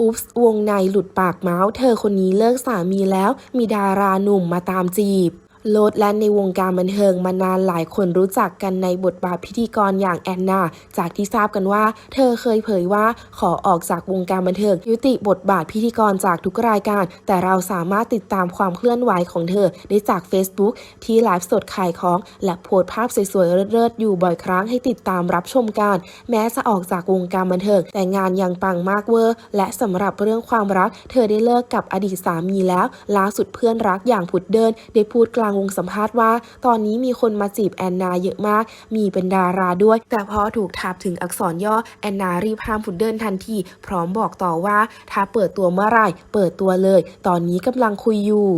อุ๊บส์วงในหลุดปากเมาส์เธอคนนี้เลิกสามีแล้วมีดาราหนุ่มมาตามจีบ โลดแลนในวงการบันเทิงมานานหลายคนรู้จักกันในบทบาทพิธีกรอย่างแอนนา จากที่ทราบกันว่า เธอเคยเผยว่าขอออกจากวงการบันเทิง ยุติบทบาทพิธีกรจากทุกรายการ แต่เราสามารถติดตามความเคลื่อนไหวของเธอได้จาก Facebook ที่ไลฟ์สดขายของ และโพสภาพสวยๆเลิศๆอยู่บ่อยครั้งให้ติดตามรับชมกัน แม้จะออกจากวงการบันเทิง แต่งานยังปังมากเวอร์ และสำหรับเรื่องความรัก เธอได้เลิกกับอดีตสามีแล้วล่าสุดเพื่อนรักอย่างพุดเดิน ได้พูดกลางวงสัมภาษณ์ว่า ตอนนี้มีคนมาจีบแอนนาเยอะมาก มีเป็นดาราด้วย แต่พอถูกถามถึงอักษรย่อแอนนารีบห้ามพุดเดินทันทีพร้อมบอกต่อว่า ถ้าเปิดตัวเมื่อไหร่ เปิดตัวเลย ตอนนี้กำลังคุยอยู่